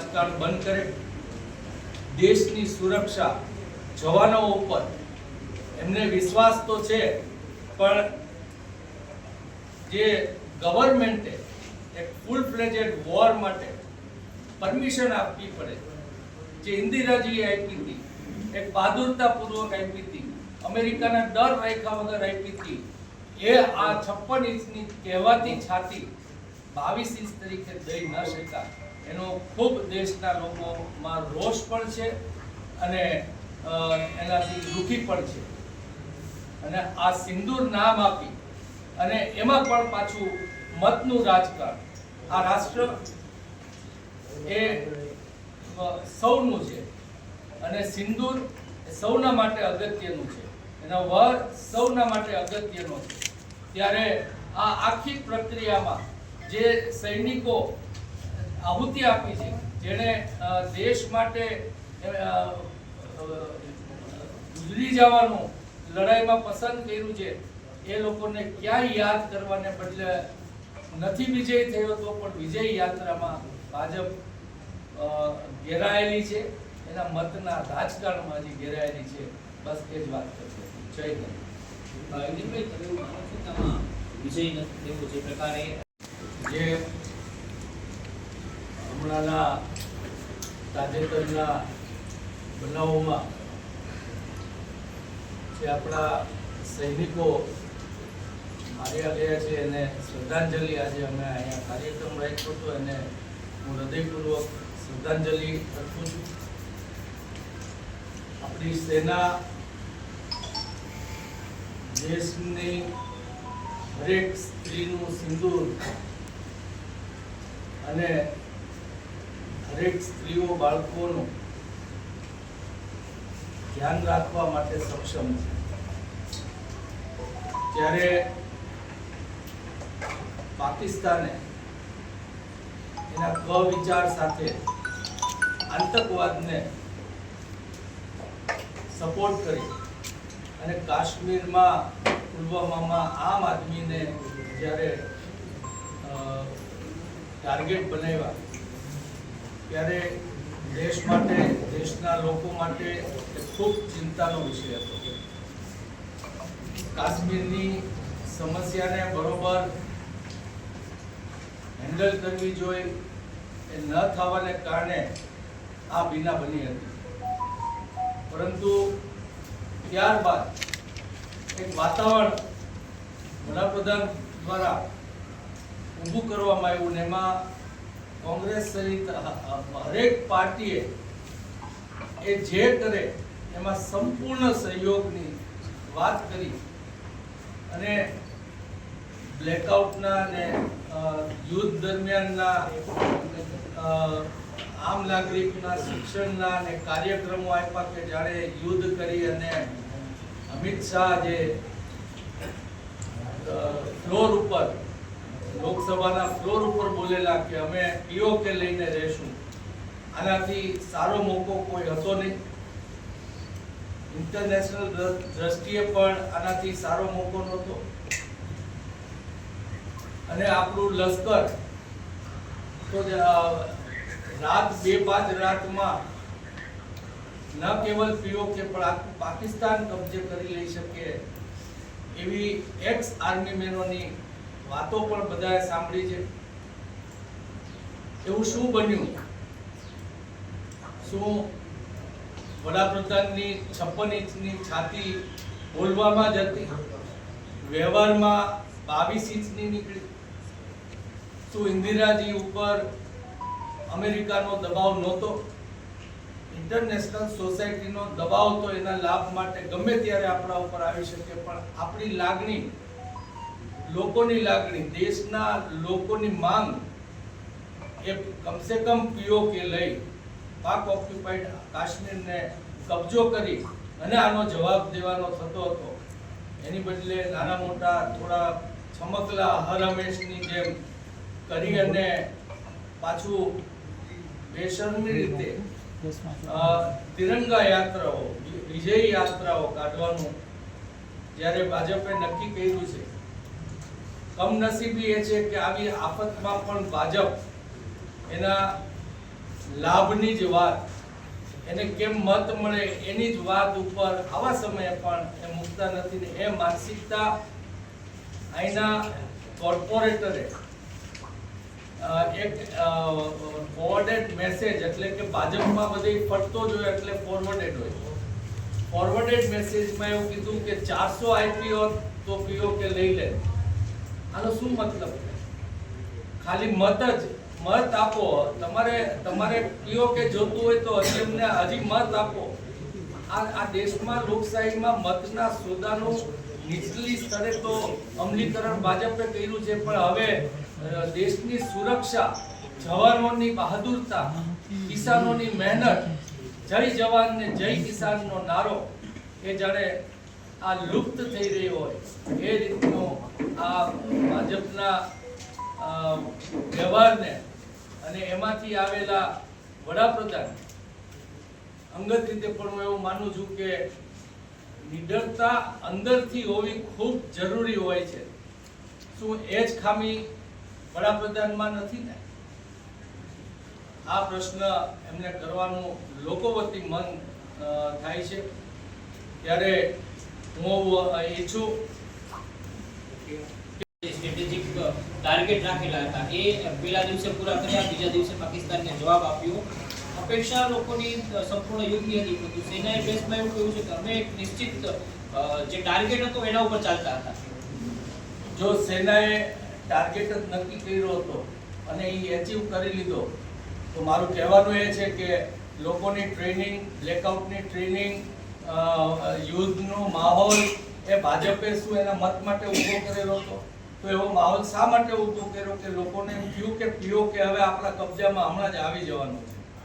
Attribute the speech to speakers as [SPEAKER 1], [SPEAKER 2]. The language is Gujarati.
[SPEAKER 1] રાજકારણ બંધ કરે, દેશની સુરક્ષા જવાનો ઉપર એમને વિશ્વાસ તો છે, પણ જે ગવર્મેન્ટે એક ફૂલ ફ્લેજેડ વોર માટે પરમિશન આપવી પડે. જે ઇન્દિરાજીએ આપી હતી, એક બહાદુરતાપૂર્વક આપી હતી, અમેરિકાના દર રાખ્યા વગર આપી હતી, એ આ છપ્પન ઇંચની કહેવાતી છાતી બાવીસ ઇંચ તરીકે દઈ ન શકા એનો ખૂબ દેશના લોકોમાં રોષ પણ છે અને એનાથી દુઃખી પણ છે. અને આ સિંદૂર નામ આપી અને એમાં પણ પાછું મતનું રાજકારણ. આ રાષ્ટ્ર એ સૌનું છે અને સિંદૂર સૌના માટે અગત્યનું છે. એનો વર સૌના માટે અગત્યનો છે. ત્યારે આ આખી પ્રક્રિયામાં જે સૈનિકો આહુતિ આપી છે જેણે દેશ માટે ગુજરી જવાનું લડાઈમાં પસંદ કર્યું છે એ લોકોને ક્યાંય યાદ કરવાને બદલે નથી વિજય થયો તો પણ વિજય યાત્રામાં ભાજપ ઘેરાયેલી છે એના મતના રાજકારણમાં હજી ઘેરાયેલી છે બસ એ જ વાત કરશે. જય હિન્દ
[SPEAKER 2] વિજય નથી થયો જે પ્રકારે
[SPEAKER 1] જે હમણાંના તાજેતરના બનાવોમાં જે આપણા સૈનિકો માર્યા ગયા છે એને શ્રદ્ધાંજલિ આજે અમે અહીંયા કાર્યક્રમ રાખ્યો હતો અને હું હૃદયપૂર્વક શ્રદ્ધાંજલિ અર્પું છું. આપણી સેના દેશની દરેક સ્ત્રીનું સિંદૂર અને દરેક સ્ત્રીઓ બાળકોનું ધ્યાન રાખવા માટે સક્ષમ છે. ત્યારે પાકિસ્તાને એના કવિચાર સાથે આતંકવાદને સપોર્ટ કરી અને કાશ્મીરમાં પુલવામામાં આમ આદમીને જ્યારે ટાર્ગેટ બનાવ્યા ત્યારે દેશ માટે, દેશના લોકો માટે ખૂબ ચિંતાનો વિષય હતો. કાશ્મીરની સમસ્યાને બરોબર હેન્ડલ કરવી જોઈએ એ ન થવાને કારણે આ બીના બની હતી. પરંતુ ત્યારબાદ એક વાતાવરણ વડાપ્રધાન દ્વારા ઊભું કરવામાં આવ્યું ને એમાં કોંગ્રેસ સહિત હરેક પાર્ટીએ એ જે કરે એમાં સંપૂર્ણ સહયોગની વાત કરી. અને બ્લેકઆઉટના અને યુદ્ધ દરમિયાનના આમ નાગરિકના શિક્ષણના અને કાર્યક્રમો આપ્યા કે જાણે યુદ્ધ કરી અને અમિત શાહ જે ફ્લોર ઉપર લોકસભાના ફ્લોર ઉપર બોલેલા કે અમે પીઓકે લઈને રહેશું. આનાથી સારો મોકો કોઈ હતો નહીં. ઇન્ટરનેશનલ દ્રષ્ટિએ પણ આનાથી સારો મોકો નહોતો. અને આપણું લશ્કર, તો રાત બે પાંચ રાતમાં ન કેવલ પીઓકે, પણ પાકિસ્તાન કબજે કરી લઈ શકે એવી એક્સ આર્મી મેનોની વાતો પણ બધાએ સાંભળી છે. એવું શું બન્યું? શું વડાપ્રધાનની છપ્પન ઇંચની છાતી બોલવામાં જ હતી? વ્યવહારમાં બાવીસ ઇંચની નીકળી. શું ઇન્દિરાજી ઉપર અમેરિકાનો દબાવ નહોતો? ઇન્ટરનેશનલ સોસાયટીનો દબાવ તો એના લાભ માટે ગમે ત્યારે આપણા ઉપર આવી શકે, પણ આપણી લાગણી લોકોની લાગણી, દેશના લોકોની માંગ એ કમસે કમ પીઓકે લઈ, પાક ઓક્યુપાઈડ કાશ્મીરને કબજો કરી અને આનો જવાબ દેવાનો થતો હતો. એની બદલે નાના મોટા થોડા છમકલા હર હંમેશની જેમ કરી અને પાછું બેશરમી રીતે તિરંગા યાત્રાઓ વિજય યાત્રાઓ કાઢવાનું જ્યારે ભાજપે નક્કી કર્યું છે કમનસીબી એ છે કે આવી આફતમાં પણ ભાજપ એના લાભની જ વાત, એને કેમ મત મળે એની જ વાત ઉપર આવા સમયે પણ એ મૂકતા નથી ને એ માનસિકતા અહીંના કોર્પોરેટરે એક ફોરવર્ડેડ મેસેજ એટલે કે ભાજપમાં બધી ફરતો જ હોય એટલે ફોરવર્ડેડ હોય. ફોરવર્ડેડ મેસેજમાં એવું કીધું કે ચારસો આઈપીઓ તો પીઓ કે લઈ લે. આનો શું મતલબ? ખાલી મત જ, મત આપો. તમારે તમારે કયો કે જોતું હોય તો હજી અમને હજી મત આપો. આ આ દેશમાં લોકશાહીમાં મતના સોદાનું નીચલી સ્તરે તો અમલીકરણ ભાજપે કર્યું છે, પણ હવે દેશની સુરક્ષા, જવાનોની બહાદુરતા, કિસાનોની મહેનત, જય જવાન ને જય કિસાનનો નારો, એ જાણે આ લુપ્ત થઈ રહ્યો હોય એ રીતનો આ ભાજપના વ્યવહારને અને એમાંથી આવેલા વડાપ્રધાન અંગત રીતે પણ હું એવું માનું છું કે નિડરતા અંદરથી હોવી ખૂબ જરૂરી હોય છે. શું એ જ ખામી વડાપ્રધાનમાં નથી ને? આ પ્રશ્ન એમને કરવાનું લોકો વતી મન થાય છે. ત્યારે હું ઈચ્છું.
[SPEAKER 2] સ્ટ્રેટેજિક ટાર્ગેટ રાખેલા હતા. એ પહેલા દિવસે પૂરા કર્યા, બીજા દિવસે પાકિસ્તાનને જવાબ આપ્યો. અપેક્ષા લોકોની સંપૂર્ણ યોગ્ય હતી. પરંતુ સેનાએ બેસમાં એવું કહ્યું છે કે અમે એક નિશ્ચિત જે ટાર્ગેટ હતો એના ઉપર ચાલતા હતા.
[SPEAKER 1] જો સેનાએ ટાર્ગેટ જ નક્કી કર્યો હતો અને એ એચીવ કરી લીધો, તો મારું કહેવાનું એ છે કે લોકોની ટ્રેનિંગ બ્લેકઆઉટની ટ્રેનિંગ યુદ્ધનો માહોલ એ ભાજપે શું એના મત માટે ઊભો કરેલો હતો? તો એવો માહોલ શા માટે ઊભો કર્યો કે લોકોને એમ થયું કે પીઓ કે હવે આપણા કબજામાં હમણાં જ આવી જવાનું છે?